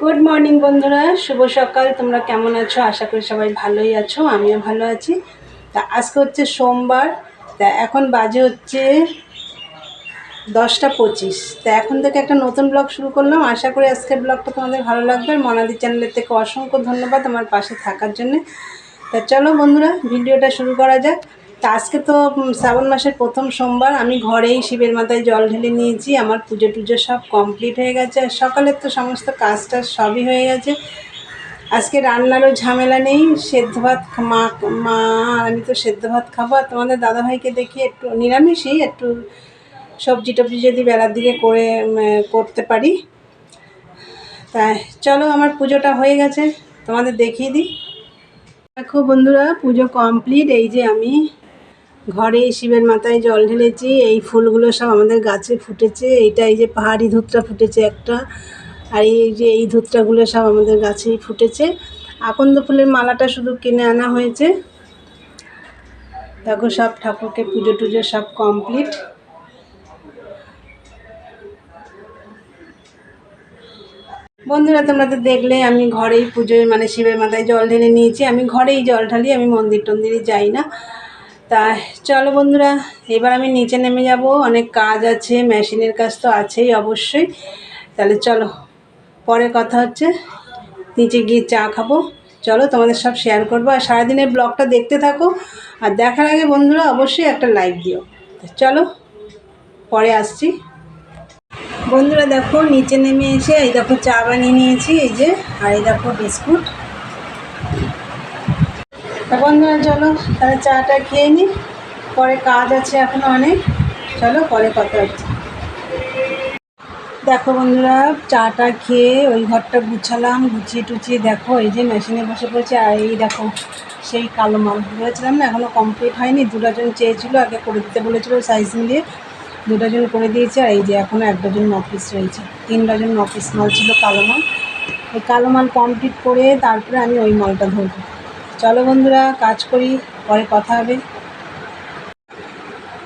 Good morning বন্ধুরা। শুভ সকাল। তোমরা কেমন আছো? আশা করি সবাই ভালোই আছো। আমিও ভালো আছি। তা আজকে হচ্ছে সোমবার। তা এখন বাজে হচ্ছে দশটা পঁচিশ। তা এখন থেকে একটা নতুন ব্লগ শুরু করলাম। আশা করি আজকের ব্লগটা তোমাদের ভালো লাগবে। আর মনাদি চ্যানেলের থেকে অসংখ্য ধন্যবাদ আমার পাশে থাকার জন্যে। তা চলো বন্ধুরা, ভিডিওটা শুরু করা যাক। তা আজকে তো শ্রাবণ মাসের প্রথম সোমবার, আমি ঘরেই শিবের মাথায় জল ঢেলে নিয়েছি, আমার পুজো টুজো সব কমপ্লিট হয়ে গেছে, আর সকালের তো সমস্ত কাজ টাজ সবই হয়ে গেছে। আজকে রান্নারও ঝামেলা নেই, সেদ্ধ ভাত মা মা আর আমি তো সেদ্ধ ভাত খাব, আর তোমাদের দাদাভাইকে দেখি একটু নিরামিষই, একটু সবজি টবজি যদি বেলার দিকে করে করতে পারি। তাই চলো, আমার পুজোটা হয়ে গেছে, তোমাদের দেখিয়ে দিই। দেখো বন্ধুরা, পুজো কমপ্লিট এই যে আমি ঘরে শিবের মাথায় জল ঢেলেছি, এই ফুলগুলো সব আমাদের গাছে ফুটেছে এইটা এই যে পাহাড়ি ধুতরা ফুটেছে একটা, আর এই যে এই ধুতরাগুলো সব আমাদের গাছেই ফুটেছে। আকন্দ ফুলের মালাটা শুধু কিনে আনা হয়েছে। দেখো সব ঠাকুরকে পুজো টুজো সব কমপ্লিট। বন্ধুরা, তোমরা তো দেখলে, আমি ঘরেই পুজোয় মানে শিবের মাথায় জল ঢেলে নিয়েছি। আমি ঘরেই জল ঢালি, আমি মন্দির টন্দিরে যাই না। তা চলো বন্ধুরা, এবার আমি নিচে নেমে যাব। অনেক কাজ আছে, মেশিনের কাজ তো আছেই অবশ্যই। তাহলে চলো, পরে কথা হচ্ছে। নিচে গিয়ে চা খাব। চলো তোমাদের সব শেয়ার করব। আর সারাদিনের ব্লগটা দেখতে থাকো। আর দেখার আগে বন্ধুরা, অবশ্যই একটা লাইক দিও। চলো, পরে আসছি। বন্ধুরা দেখো, নিচে নেমে এসে এই দেখো চা বানিয়ে নিয়েছি, এই যে, আর এই দেখো বিস্কুট। তা বন্ধুরা, চলো তাহলে চাটা খেয়ে নিই পরে কাজ আছে এখনও অনেক। চলো পরে কথা হচ্ছে। দেখো বন্ধুরা, চাটা খেয়ে ওই ঘরটা গুছালাম, গুছিয়ে টুচিয়ে দেখো, এই যে মেশিনে বসে পড়েছে। আর এই দেখো, সেই কালো মাল বলেছিলাম না এখনও কমপ্লিট হয়নি। দু ডজন চেয়েছিলো, আগে করে দিতে বলেছিলো সাইজ মিলিয়ে। দু ডজন করে দিয়েছে, আর এই যে এখনও এক ডজন ন রয়েছে। তিন ডজন ন মাল ছিল কালো মাল। ওই কালো মাল কমপ্লিট করে তারপরে আমি ওই মালটা ধরবো। চলো বন্ধুরা, কাজ করি, পরে কথা হবে।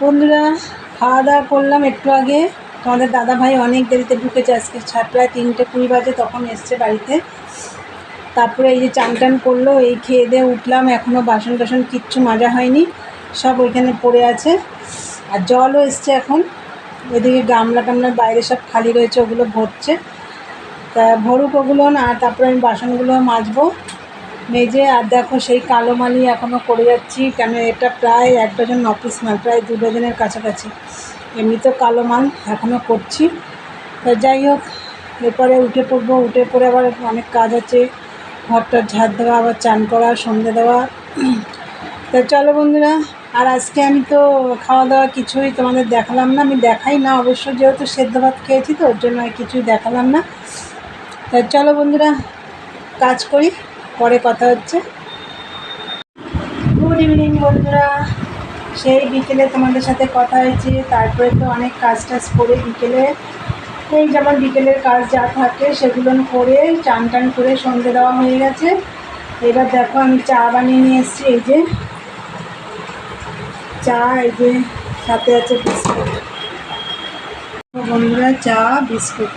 বন্ধুরা খাওয়া দাওয়া করলাম একটু আগে। তোমাদের দাদা ভাই অনেক দেরিতে ঢুকেছে, আজকে প্রায় তিনটে কুড়ি বাজে তখন এসছে বাড়িতে। তারপরে এই যে চান টান করল, এই খেয়ে দিয়ে উঠলাম এখনও বাসন টাসন কিচ্ছু মাজা হয়নি, সব ওইখানে পড়ে আছে। আর জলও এসছে এখন, এদিকে গামলা টামলা বাইরে সব খালি রয়েছে, ওগুলো ভরছে। তা ভরুক ওগুলো না, তারপরে আমি বাসনগুলো মাজবো। মেজে আর দেখো সেই কালো মালি এখনও করে যাচ্ছি, কেন এটা প্রায় এক ডজন পিস মাল, প্রায় দু ডজনের কাছাকাছি। এমনি তো কালো মাল এখনও করছি। তা যাই হোক, এরপরে উঠে পড়ব, উঠে পড়ে আবার অনেক কাজ আছে। ঘরটা ঝাড় দেওয়া, আবার চান করা, সন্ধে দেওয়া। তা চলো বন্ধুরা, আর আজকে আমি তো খাওয়া দাওয়া কিছুই তোমাদের দেখালাম না, আমি দেখাই না, অবশ্য যেহেতু সেদ্ধ ভাত খেয়েছি তো, ওর জন্য আর কিছুই দেখালাম না। তা চলো বন্ধুরা, কাজ করি। পরে কথা হচ্ছে। গুড ইভিনিং বন্ধুরা। সেই বিকেলে তোমাদের সাথে কথা হয়েছে। তারপরে তো অনেক কাজ টাজ করে বিকেলে, এই যেমন বিকেলের কাজ যা থাকে সেগুলো করে চান টান করে সন্ধে দেওয়া হয়ে গেছে। এবার দেখো আমি চা বানিয়ে নিয়ে এসেছি, এই যে। চা, এই যে, সাথে আছে বিস্কুট। বন্ধুরা, চা, বিস্কুট।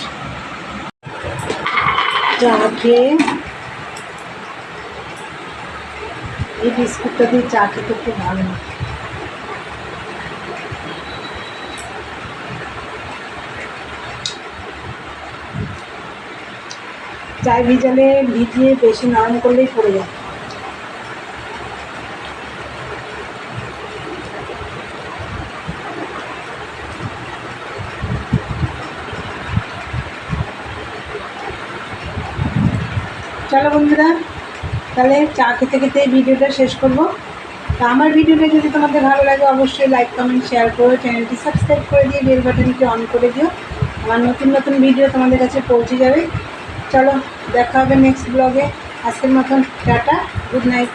চা খেয়ে এই বিস্কুটটা দিয়ে চা খেতে খুব ভালো লাগে। চায় ভিজালে ভিজিয়ে বেশি নরম করলেই পড়ে যায়। চলো বন্ধুরা তাহলে চা খেতে খেতে ভিডিওটা শেষ করব। তা আমার ভিডিওটা যদি তোমাদের ভালো লাগে, অবশ্যই লাইক কমেন্ট শেয়ার করো। চ্যানেলটি সাবস্ক্রাইব করে দিয়ে বেল বাটনটি অন করে দিও। আমার নতুন নতুন ভিডিও তোমাদের কাছে পৌঁছে যাবে। চলো, দেখা হবে নেক্সট ব্লগে আজকের মতন টাটা গুড নাইট